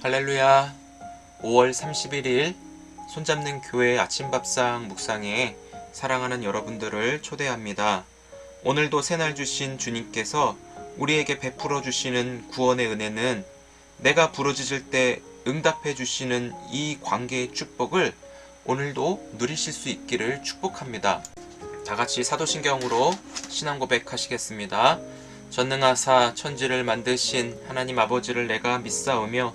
할렐루야. 5월 31일 손잡는 교회 아침밥상 묵상에 사랑하는 여러분들을 초대합니다. 오늘도 새날 주신 주님께서 우리에게 베풀어 주시는 구원의 은혜는 내가 부르짖을 때 응답해 주시는 이 관계의 축복을 오늘도 누리실 수 있기를 축복합니다. 다 같이 사도신경으로 신앙 고백하시겠습니다. 전능하사 천지를 만드신 하나님 아버지를 내가 믿사오며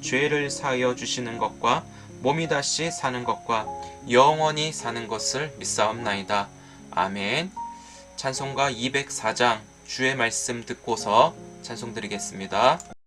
죄를 사하여 주시는 것과 몸이 다시 사는 것과 영원히 사는 것을 믿사옵나이다. 아멘. 찬송가 204장 주의 말씀 듣고서 찬송 드리겠습니다.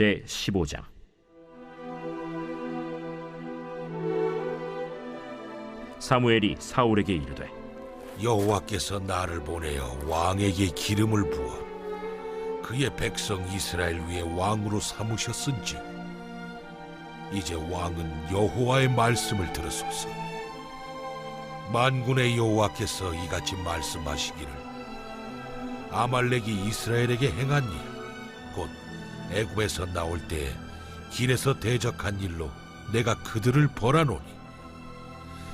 제 15장. 사무엘이 사울에게 이르되 여호와께서 나를 보내어 왕에게 기름을 부어 그의 백성 이스라엘 위에 왕으로 삼으셨은지 이제 왕은 여호와의 말씀을 들으소서. 만군의 여호와께서 이같이 말씀하시기를 아말렉이 이스라엘에게 행한 일 곧 애굽에서 나올 때에 길에서 대적한 일로 내가 그들을 벌하노니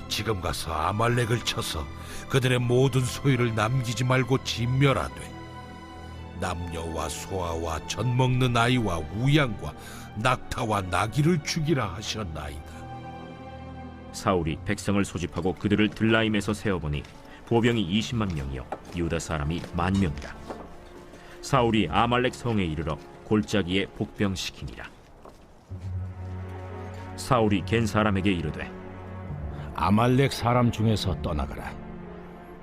지금 가서 아말렉을 쳐서 그들의 모든 소유를 남기지 말고 진멸하되 남녀와 소아와 젖 먹는 아이와 우양과 낙타와 나귀를 죽이라 하셨나이다. 사울이 백성을 소집하고 그들을 들라임에서 세어보니 보병이 20만 명이요 유다 사람이 만 명이라 사울이 아말렉 성에 이르러 골짜기에 복병시키니라 사울이 겐 사람에게 이르되 아말렉 사람 중에서 떠나가라.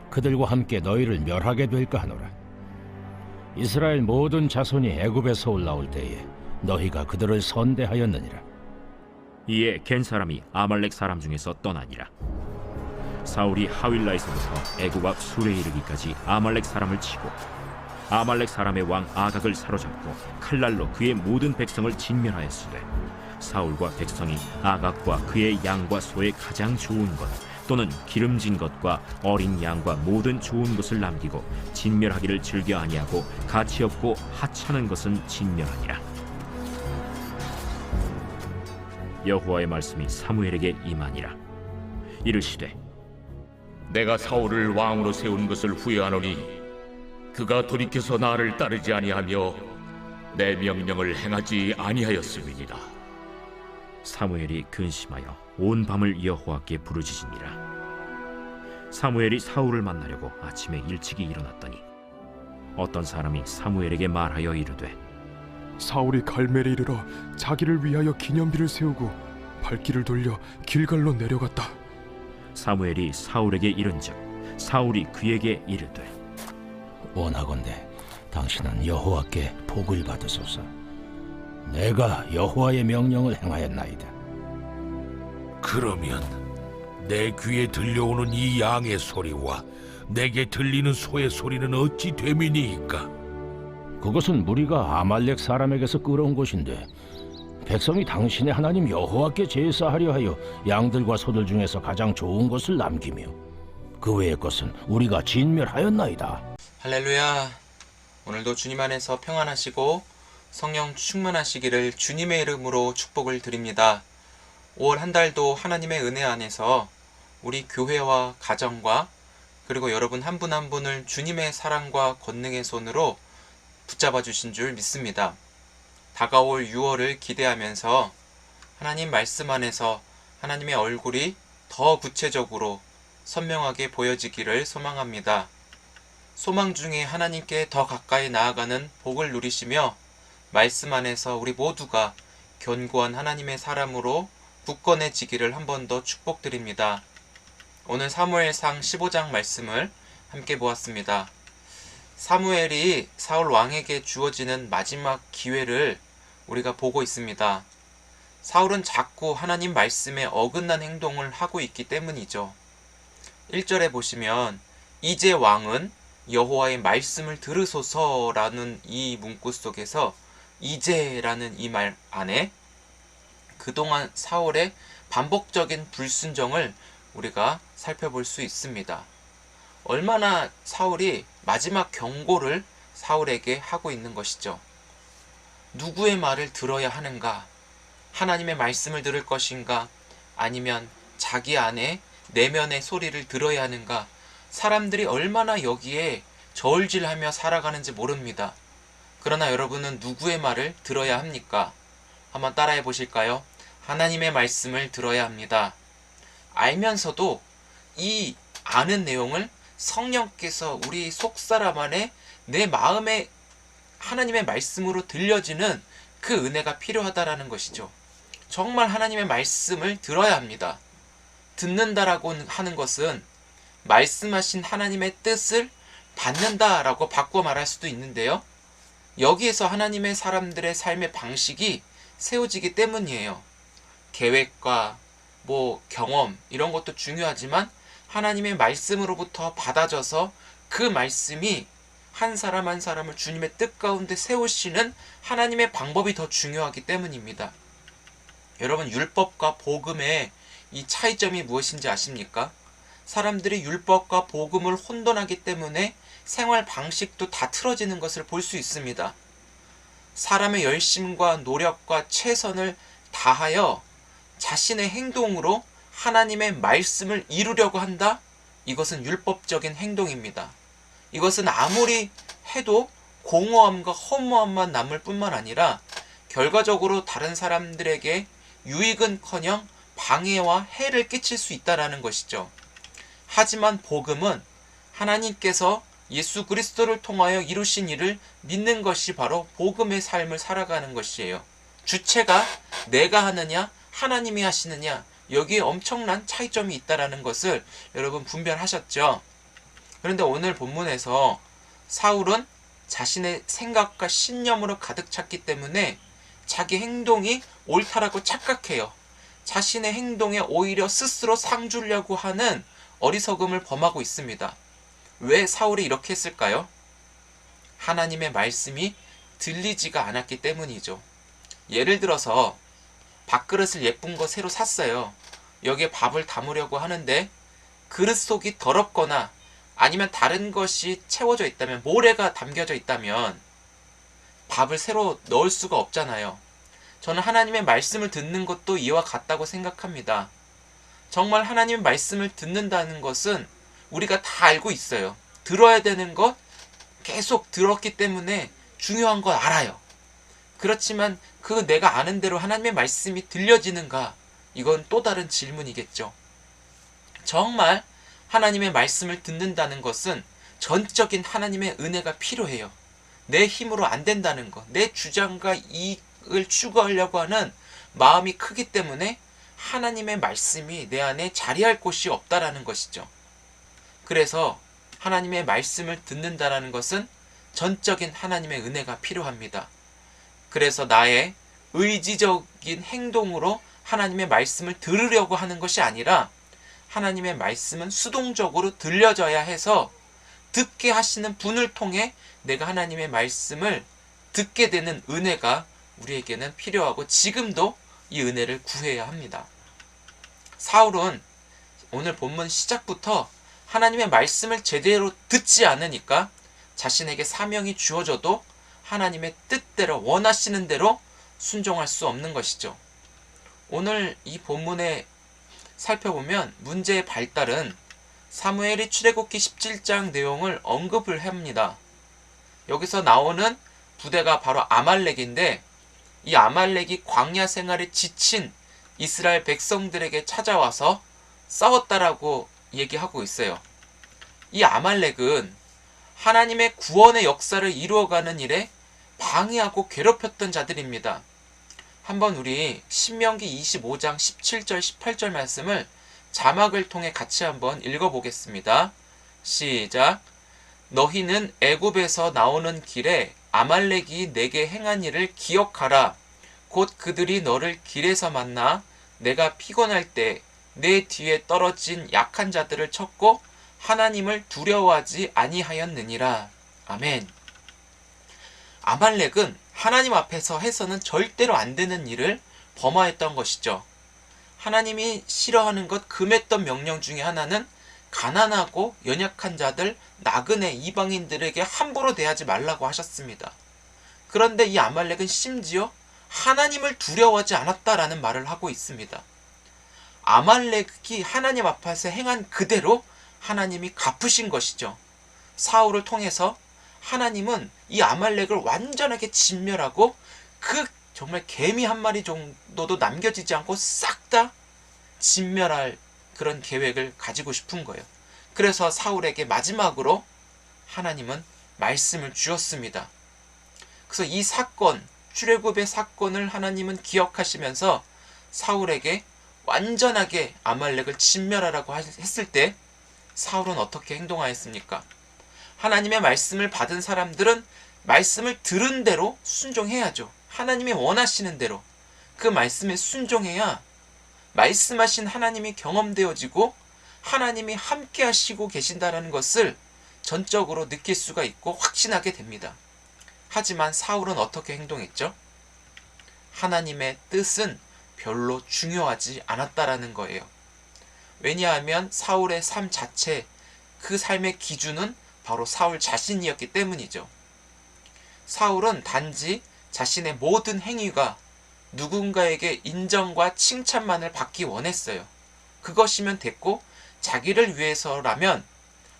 그들과 함께 너희를 멸하게 될까 하노라. 이스라엘 모든 자손이 애굽에서 올라올 때에 너희가 그들을 선대하였느니라. 이에 겐 사람이 아말렉 사람 중에서 떠나니라. 사울이 하윌라에서부터 애굽 앞 술에 이르기까지 아말렉 사람을 치고 아말렉 사람의 왕 아각을 사로잡고 칼날로 그의 모든 백성을 진멸하였으되 사울과 백성이 아각과 그의 양과 소의 가장 좋은 것 또는 기름진 것과 어린 양과 모든 좋은 것을 남기고 진멸하기를 즐겨 아니하고 가치 없고 하찮은 것은 진멸하니라. 여호와의 말씀이 사무엘에게 임하니라. 이르시되 내가 사울을 왕으로 세운 것을 후회하노니 그가 돌이켜서 나를 따르지 아니하며 내 명령을 행하지 아니하였음이니라. 사무엘이 근심하여 온 밤을 여호와께 부르짖으니라. 사무엘이 사울을 만나려고 아침에 일찍이 일어났더니 어떤 사람이 사무엘에게 말하여 이르되 사울이 갈멜에 이르러 자기를 위하여 기념비를 세우고 발길을 돌려 길갈로 내려갔다. 사무엘이 사울에게 이른즉 사울이 그에게 이르되 원하건대 당신은 여호와께 복을 받으소서. 내가 여호와의 명령을 행하였나이다. 그러면 내 귀에 들려오는 이 양의 소리와 내게 들리는 소의 소리는 어찌 됨이니이까? 그것은 무리가 아말렉 사람에게서 끌어온 것인데 백성이 당신의 하나님 여호와께 제사하려 하여 양들과 소들 중에서 가장 좋은 것을 남기며 그 외의 것은 우리가 진멸하였나이다. 할렐루야. 오늘도 주님 안에서 평안하시고 성령 충만하시기를 주님의 이름으로 축복을 드립니다. 5월 한 달도 하나님의 은혜 안에서 우리 교회와 가정과 그리고 여러분 한분한 분을 주님의 사랑과 권능의 손으로 붙잡아 주신 줄 믿습니다. 다가올 6월을 기대하면서 하나님 말씀 안에서 하나님의 얼굴이 더 구체적으로 선명하게 보여지기를 소망합니다. 소망 중에 하나님께 더 가까이 나아가는 복을 누리시며 말씀 안에서 우리 모두가 견고한 하나님의 사람으로 굳건해지기를 한 번 더 축복드립니다. 오늘 사무엘상 15장 말씀을 함께 보았습니다. 사무엘이 사울 왕에게 주어지는 마지막 기회를 우리가 보고 있습니다. 사울은 자꾸 하나님 말씀에 어긋난 행동을 하고 있기 때문이죠. 1절에 보시면 이제 왕은 여호와의 말씀을 들으소서라는 이 문구 속에서 이제라는 이 말 안에 그동안 사울의 반복적인 불순종을 우리가 살펴볼 수 있습니다. 얼마나 사울이 마지막 경고를 사울에게 하고 있는 것이죠. 누구의 말을 들어야 하는가? 하나님의 말씀을 들을 것인가? 아니면 자기 안에 내면의 소리를 들어야 하는가? 사람들이 얼마나 여기에 저울질하며 살아가는지 모릅니다. 그러나 여러분은 누구의 말을 들어야 합니까? 한번 따라해 보실까요? 하나님의 말씀을 들어야 합니다. 알면서도 이 아는 내용을 성령께서 우리 속사람 안에 내 마음에 하나님의 말씀으로 들려지는 그 은혜가 필요하다라는 것이죠. 정말 하나님의 말씀을 들어야 합니다. 듣는다라고 하는 것은 말씀하신 하나님의 뜻을 받는다라고 바꿔 말할 수도 있는데요. 여기에서 하나님의 사람들의 삶의 방식이 세워지기 때문이에요. 계획과 뭐 경험 이런 것도 중요하지만 하나님의 말씀으로부터 받아져서 그 말씀이 한 사람 한 사람을 주님의 뜻 가운데 세우시는 하나님의 방법이 더 중요하기 때문입니다. 여러분 율법과 복음의 이 차이점이 무엇인지 아십니까? 사람들이 율법과 복음을 혼돈하기 때문에 생활 방식도 다 틀어지는 것을 볼 수 있습니다. 사람의 열심과 노력과 최선을 다하여 자신의 행동으로 하나님의 말씀을 이루려고 한다? 이것은 율법적인 행동입니다. 이것은 아무리 해도 공허함과 허무함만 남을 뿐만 아니라 결과적으로 다른 사람들에게 유익은 커녕 방해와 해를 끼칠 수 있다라는 것이죠. 하지만 복음은 하나님께서 예수 그리스도를 통하여 이루신 일을 믿는 것이 바로 복음의 삶을 살아가는 것이에요. 주체가 내가 하느냐 하나님이 하시느냐 여기에 엄청난 차이점이 있다라는 것을 여러분 분별하셨죠. 그런데 오늘 본문에서 사울은 자신의 생각과 신념으로 가득 찼기 때문에 자기 행동이 옳다라고 착각해요. 자신의 행동에 오히려 스스로 상 주려고 하는 어리석음을 범하고 있습니다. 왜 사울이 이렇게 했을까요? 하나님의 말씀이 들리지가 않았기 때문이죠. 예를 들어서 밥그릇을 예쁜 거 새로 샀어요. 여기에 밥을 담으려고 하는데 그릇 속이 더럽거나 아니면 다른 것이 채워져 있다면 모래가 담겨져 있다면 밥을 새로 넣을 수가 없잖아요. 저는 하나님의 말씀을 듣는 것도 이와 같다고 생각합니다. 정말 하나님의 말씀을 듣는다는 것은 우리가 다 알고 있어요. 들어야 되는 것 계속 들었기 때문에 중요한 걸 알아요. 그렇지만 그 내가 아는 대로 하나님의 말씀이 들려지는가? 이건 또 다른 질문이겠죠. 정말 하나님의 말씀을 듣는다는 것은 전적인 하나님의 은혜가 필요해요. 내 힘으로 안 된다는 것, 내 주장과 이익을 추구하려고 하는 마음이 크기 때문에 하나님의 말씀이 내 안에 자리할 곳이 없다라는 것이죠. 그래서 하나님의 말씀을 듣는다라는 것은 전적인 하나님의 은혜가 필요합니다. 그래서 나의 의지적인 행동으로 하나님의 말씀을 들으려고 하는 것이 아니라 하나님의 말씀은 수동적으로 들려져야 해서 듣게 하시는 분을 통해 내가 하나님의 말씀을 듣게 되는 은혜가 우리에게는 필요하고 지금도 이 은혜를 구해야 합니다. 사울은 오늘 본문 시작부터 하나님의 말씀을 제대로 듣지 않으니까 자신에게 사명이 주어져도 하나님의 뜻대로 원하시는 대로 순종할 수 없는 것이죠. 오늘 이 본문에 살펴보면 문제의 발달은 사무엘이 출애굽기 17장 내용을 언급을 합니다. 여기서 나오는 부대가 바로 아말렉인데 이 아말렉이 광야 생활에 지친 이스라엘 백성들에게 찾아와서 싸웠다라고 얘기하고 있어요. 이 아말렉은 하나님의 구원의 역사를 이루어가는 일에 방해하고 괴롭혔던 자들입니다. 한번 우리 신명기 25장 17절 18절 말씀을 자막을 통해 같이 한번 읽어보겠습니다. 시작. 너희는 애굽에서 나오는 길에 아말렉이 내게 행한 일을 기억하라. 곧 그들이 너를 길에서 만나 내가 피곤할 때 내 뒤에 떨어진 약한 자들을 쳤고 하나님을 두려워하지 아니하였느니라. 아멘. 아말렉은 하나님 앞에서 해서는 절대로 안 되는 일을 범하였던 것이죠. 하나님이 싫어하는 것 금했던 명령 중에 하나는 가난하고 연약한 자들, 나그네 이방인들에게 함부로 대하지 말라고 하셨습니다. 그런데 이 아말렉은 심지어 하나님을 두려워하지 않았다라는 말을 하고 있습니다. 아말렉이 하나님 앞에서 행한 그대로 하나님이 갚으신 것이죠. 사울을 통해서 하나님은 이 아말렉을 완전하게 진멸하고 그 정말 개미 한 마리 정도도 남겨지지 않고 싹 다 진멸할 그런 계획을 가지고 싶은 거예요. 그래서 사울에게 마지막으로 하나님은 말씀을 주었습니다. 그래서 이 사건, 출애굽의 사건을 하나님은 기억하시면서 사울에게 완전하게 아말렉을 진멸하라고 했을 때 사울은 어떻게 행동하였습니까? 하나님의 말씀을 받은 사람들은 말씀을 들은 대로 순종해야죠. 하나님이 원하시는 대로 그 말씀에 순종해야 말씀하신 하나님이 경험되어지고 하나님이 함께 하시고 계신다라는 것을 전적으로 느낄 수가 있고 확신하게 됩니다. 하지만 사울은 어떻게 행동했죠? 하나님의 뜻은 별로 중요하지 않았다라는 거예요. 왜냐하면 사울의 삶 자체, 그 삶의 기준은 바로 사울 자신이었기 때문이죠. 사울은 단지 자신의 모든 행위가 누군가에게 인정과 칭찬만을 받기 원했어요. 그것이면 됐고, 자기를 위해서라면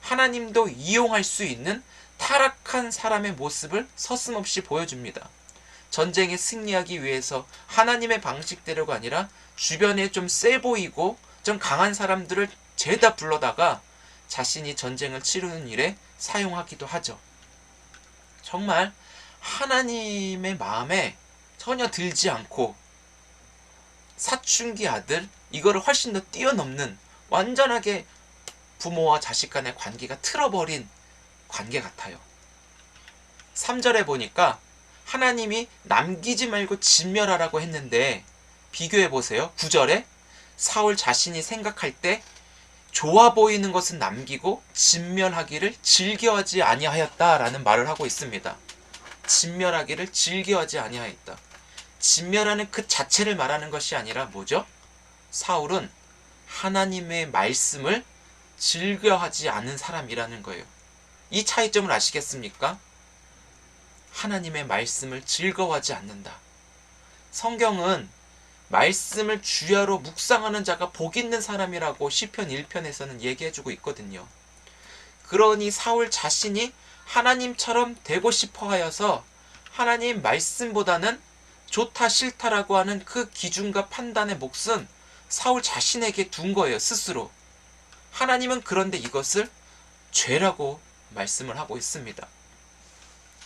하나님도 이용할 수 있는 타락한 사람의 모습을 서슴없이 보여줍니다. 전쟁에 승리하기 위해서 하나님의 방식대로가 아니라 주변에 좀 세 보이고 좀 강한 사람들을 죄다 불러다가 자신이 전쟁을 치르는 일에 사용하기도 하죠. 정말 하나님의 마음에 전혀 들지 않고 사춘기 아들 이거를 훨씬 더 뛰어넘는 완전하게 부모와 자식 간의 관계가 틀어버린 관계 같아요. 3절에 보니까 하나님이 남기지 말고 진멸하라고 했는데 비교해 보세요. 9절에 사울 자신이 생각할 때 좋아 보이는 것은 남기고 진멸하기를 즐겨하지 아니하였다라는 말을 하고 있습니다. 진멸하기를 즐겨하지 아니하였다. 진멸하는 그 자체를 말하는 것이 아니라 뭐죠? 사울은 하나님의 말씀을 즐겨하지 않은 사람이라는 거예요. 이 차이점을 아시겠습니까? 하나님의 말씀을 즐거워하지 않는다. 성경은 말씀을 주야로 묵상하는 자가 복 있는 사람이라고 시편 1편에서는 얘기해 주고 있거든요. 그러니 사울 자신이 하나님처럼 되고 싶어 하여서 하나님 말씀보다는 좋다 싫다라고 하는 그 기준과 판단의 몫은 사울 자신에게 둔 거예요, 스스로. 하나님은 그런데 이것을 죄라고 말씀을 하고 있습니다.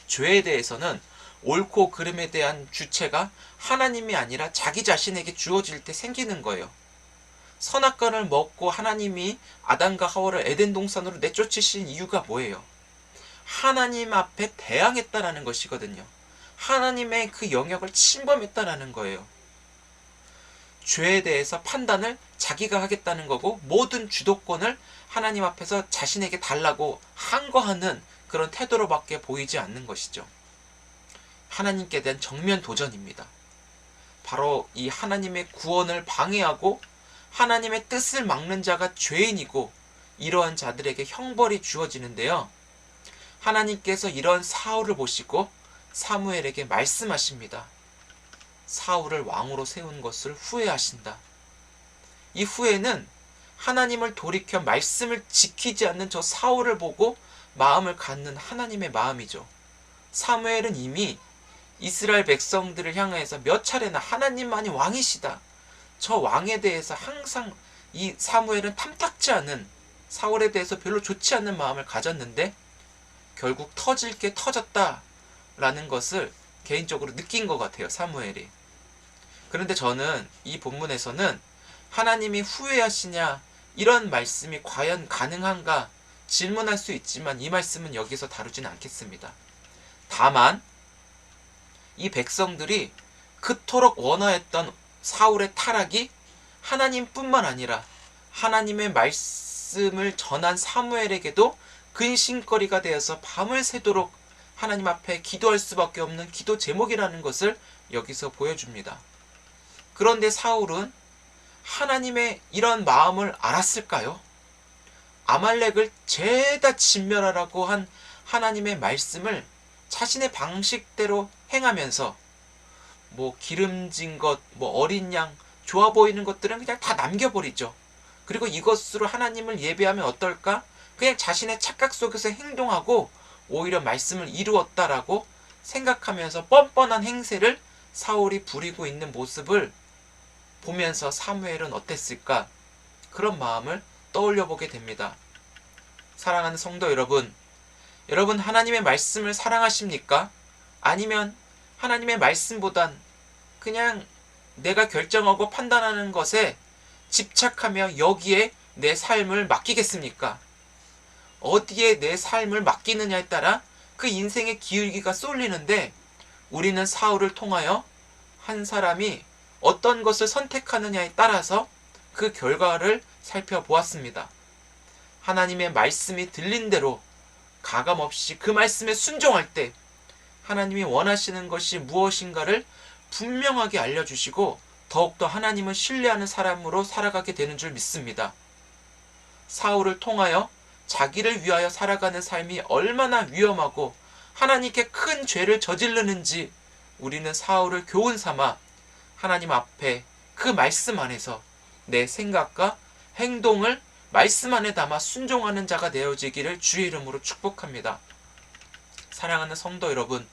죄에 대해서는 옳고 그름에 대한 주체가 하나님이 아니라 자기 자신에게 주어질 때 생기는 거예요. 선악과를 먹고 하나님이 아담과 하와를 에덴 동산으로 내쫓으신 이유가 뭐예요? 하나님 앞에 대항했다라는 것이거든요. 하나님의 그 영역을 침범했다라는 거예요. 죄에 대해서 판단을 자기가 하겠다는 거고 모든 주도권을 하나님 앞에서 자신에게 달라고 항거하는 그런 태도로밖에 보이지 않는 것이죠. 하나님께 대한 정면 도전입니다. 바로 이 하나님의 구원을 방해하고 하나님의 뜻을 막는 자가 죄인이고 이러한 자들에게 형벌이 주어지는데요. 하나님께서 이런 사울을 보시고 사무엘에게 말씀하십니다. 사울을 왕으로 세운 것을 후회하신다. 이 후회는 하나님을 돌이켜 말씀을 지키지 않는 저 사울을 보고 마음을 갖는 하나님의 마음이죠. 사무엘은 이미 이스라엘 백성들을 향해서 몇 차례나 하나님만이 왕이시다. 저 왕에 대해서 항상 이 사무엘은 탐탁지 않은 사울에 대해서 별로 좋지 않는 마음을 가졌는데 결국 터질 게 터졌다라는 것을 개인적으로 느낀 것 같아요. 사무엘이. 그런데 저는 이 본문에서는 하나님이 후회하시냐 이런 말씀이 과연 가능한가 질문할 수 있지만 이 말씀은 여기서 다루지는 않겠습니다. 다만 이 백성들이 그토록 원하였던 사울의 타락이 하나님뿐만 아니라 하나님의 말씀을 전한 사무엘에게도 근심거리가 되어서 밤을 새도록 하나님 앞에 기도할 수밖에 없는 기도 제목이라는 것을 여기서 보여줍니다. 그런데 사울은 하나님의 이런 마음을 알았을까요? 아말렉을 죄다 진멸하라고 한 하나님의 말씀을 자신의 방식대로 행하면서 뭐 기름진 것, 뭐 어린 양, 좋아 보이는 것들은 그냥 다 남겨버리죠. 그리고 이것으로 하나님을 예배하면 어떨까? 그냥 자신의 착각 속에서 행동하고 오히려 말씀을 이루었다라고 생각하면서 뻔뻔한 행세를 사울이 부리고 있는 모습을 보면서 사무엘은 어땠을까? 그런 마음을 떠올려 보게 됩니다. 사랑하는 성도 여러분, 여러분 하나님의 말씀을 사랑하십니까? 아니면 하나님의 말씀보단 그냥 내가 결정하고 판단하는 것에 집착하며 여기에 내 삶을 맡기겠습니까? 어디에 내 삶을 맡기느냐에 따라 그 인생의 기울기가 쏠리는데 우리는 사울을 통하여 한 사람이 어떤 것을 선택하느냐에 따라서 그 결과를 살펴보았습니다. 하나님의 말씀이 들린 대로 가감 없이 그 말씀에 순종할 때 하나님이 원하시는 것이 무엇인가를 분명하게 알려주시고 더욱더 하나님을 신뢰하는 사람으로 살아가게 되는 줄 믿습니다. 사울을 통하여 자기를 위하여 살아가는 삶이 얼마나 위험하고 하나님께 큰 죄를 저지르는지 우리는 사울을 교훈 삼아 하나님 앞에 그 말씀 안에서 내 생각과 행동을 말씀 안에 담아 순종하는 자가 되어지기를 주의 이름으로 축복합니다. 사랑하는 성도 여러분,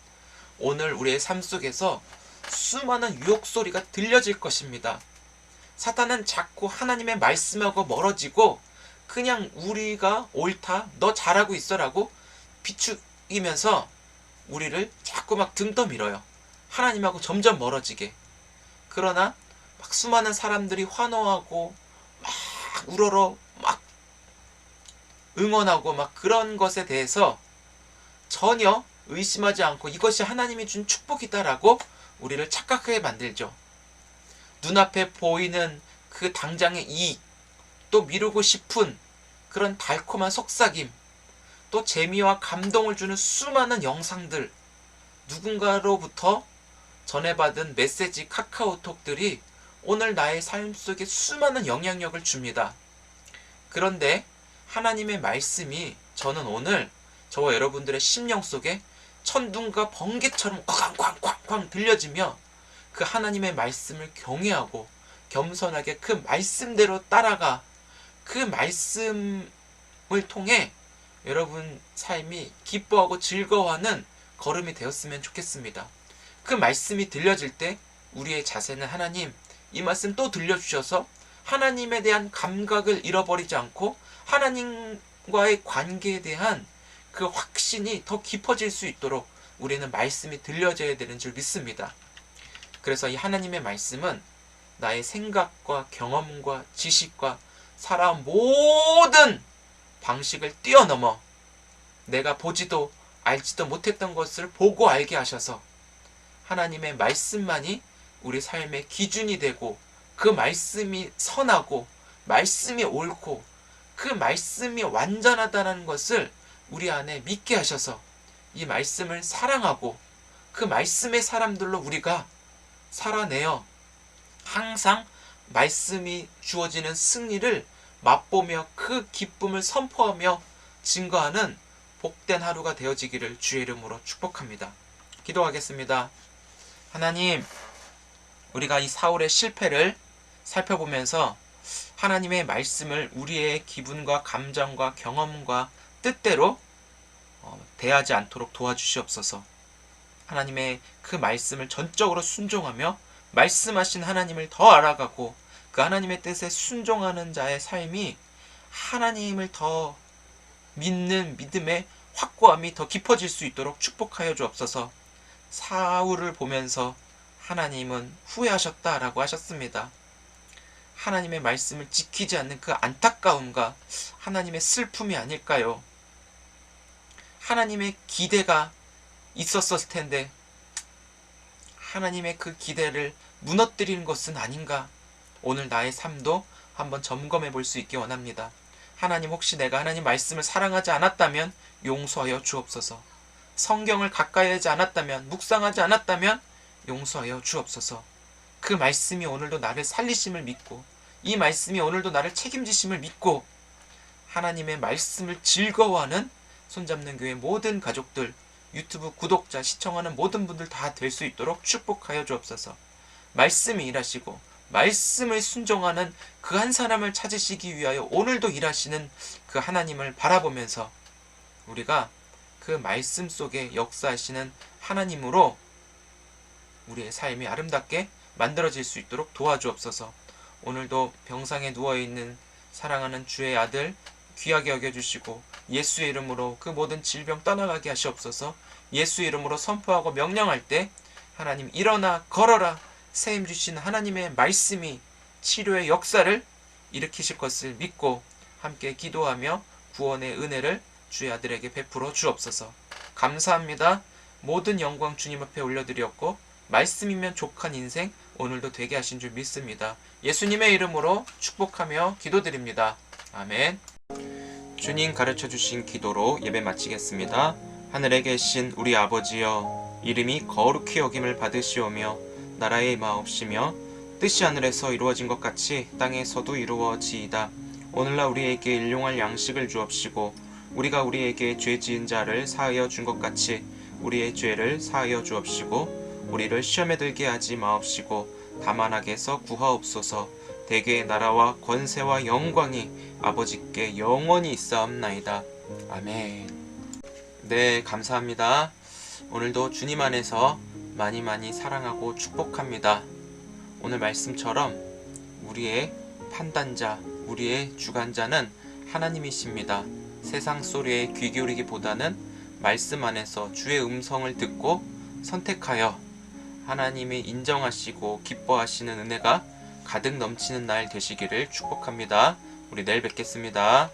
오늘 우리의 삶 속에서 수많은 유혹 소리가 들려질 것입니다. 사탄은 자꾸 하나님의 말씀하고 멀어지고 그냥 우리가 옳다, 너 잘하고 있어라고 비추이면서 우리를 자꾸 막 등 떠밀어요. 하나님하고 점점 멀어지게. 그러나 막 수많은 사람들이 환호하고 막 우러러 막 응원하고 막 그런 것에 대해서 전혀 의심하지 않고 이것이 하나님이 준 축복이다라고 우리를 착각하게 만들죠. 눈앞에 보이는 그 당장의 이익, 또 미루고 싶은 그런 달콤한 속삭임, 또 재미와 감동을 주는 수많은 영상들, 누군가로부터 전해받은 메시지 카카오톡들이 오늘 나의 삶 속에 수많은 영향력을 줍니다. 그런데 하나님의 말씀이 저는 오늘 저와 여러분들의 심령 속에 천둥과 번개처럼 쾅쾅쾅쾅 들려지며 그 하나님의 말씀을 경외하고 겸손하게 그 말씀대로 따라가 그 말씀을 통해 여러분 삶이 기뻐하고 즐거워하는 걸음이 되었으면 좋겠습니다. 그 말씀이 들려질 때 우리의 자세는 하나님 이 말씀 또 들려주셔서 하나님에 대한 감각을 잃어버리지 않고 하나님과의 관계에 대한 그 확신이 더 깊어질 수 있도록 우리는 말씀이 들려져야 되는 줄 믿습니다. 그래서 이 하나님의 말씀은 나의 생각과 경험과 지식과 살아온 모든 방식을 뛰어넘어 내가 보지도 알지도 못했던 것을 보고 알게 하셔서 하나님의 말씀만이 우리 삶의 기준이 되고 그 말씀이 선하고 말씀이 옳고 그 말씀이 완전하다는 것을 우리 안에 믿게 하셔서 이 말씀을 사랑하고 그 말씀의 사람들로 우리가 살아내어 항상 말씀이 주어지는 승리를 맛보며 그 기쁨을 선포하며 증거하는 복된 하루가 되어지기를 주의 이름으로 축복합니다. 기도하겠습니다. 하나님, 우리가 이 사울의 실패를 살펴보면서 하나님의 말씀을 우리의 기분과 감정과 경험과 뜻대로 어, 대하지 않도록 도와주시옵소서. 하나님의 그 말씀을 전적으로 순종하며 말씀하신 하나님을 더 알아가고 그 하나님의 뜻에 순종하는 자의 삶이 하나님을 더 믿는 믿음의 확고함이 더 깊어질 수 있도록 축복하여 주옵소서. 사울을 보면서 하나님은 후회하셨다라고 하셨습니다. 하나님의 말씀을 지키지 않는 그 안타까움과 하나님의 슬픔이 아닐까요? 하나님의 기대가 있었을 텐데 하나님의 그 기대를 무너뜨리는 것은 아닌가? 오늘 나의 삶도 한번 점검해 볼 수 있기 원합니다. 하나님 혹시 내가 하나님 말씀을 사랑하지 않았다면 용서하여 주옵소서. 성경을 가까이 하지 않았다면 묵상하지 않았다면 용서하여 주옵소서. 그 말씀이 오늘도 나를 살리심을 믿고 이 말씀이 오늘도 나를 책임지심을 믿고 하나님의 말씀을 즐거워하는 손잡는 교회 모든 가족들 유튜브 구독자 시청하는 모든 분들 다 될 수 있도록 축복하여 주옵소서. 말씀이 일하시고 말씀을 순종하는 그 한 사람을 찾으시기 위하여 오늘도 일하시는 그 하나님을 바라보면서 우리가 그 말씀 속에 역사하시는 하나님으로 우리의 삶이 아름답게 만들어질 수 있도록 도와주옵소서. 오늘도 병상에 누워 있는 사랑하는 주의 아들 귀하게 여겨주시고 예수의 이름으로 그 모든 질병 떠나가게 하시옵소서. 예수의 이름으로 선포하고 명령할 때 하나님 일어나 걸어라 세임 주신 하나님의 말씀이 치료의 역사를 일으키실 것을 믿고 함께 기도하며 구원의 은혜를 주의 아들에게 베풀어 주옵소서. 감사합니다. 모든 영광 주님 앞에 올려드렸고 말씀이면 족한 인생 오늘도 되게 하신 줄 믿습니다. 예수님의 이름으로 축복하며 기도드립니다. 아멘. 주님 가르쳐 주신 기도로 예배 마치겠습니다. 하늘에 계신 우리 아버지여 이름이 거룩히 여김을 받으시오며 나라의 임하옵시며 뜻이 하늘에서 이루어진 것 같이 땅에서도 이루어지이다. 오늘날 우리에게 일용할 양식을 주옵시고 우리가 우리에게 죄 지은 자를 사하여 준 것 같이 우리의 죄를 사하여 주옵시고 우리를 시험에 들게 하지 마옵시고 다만 악에서 구하옵소서 대개의 나라와 권세와 영광이 아버지께 영원히 있사옵나이다. 아멘. 네, 감사합니다. 오늘도 주님 안에서 많이 많이 사랑하고 축복합니다. 오늘 말씀처럼 우리의 판단자, 우리의 주관자는 하나님이십니다. 세상 소리에 귀 기울이기보다는 말씀 안에서 주의 음성을 듣고 선택하여 하나님이 인정하시고 기뻐하시는 은혜가 가득 넘치는 날 되시기를 축복합니다. 우리 내일 뵙겠습니다.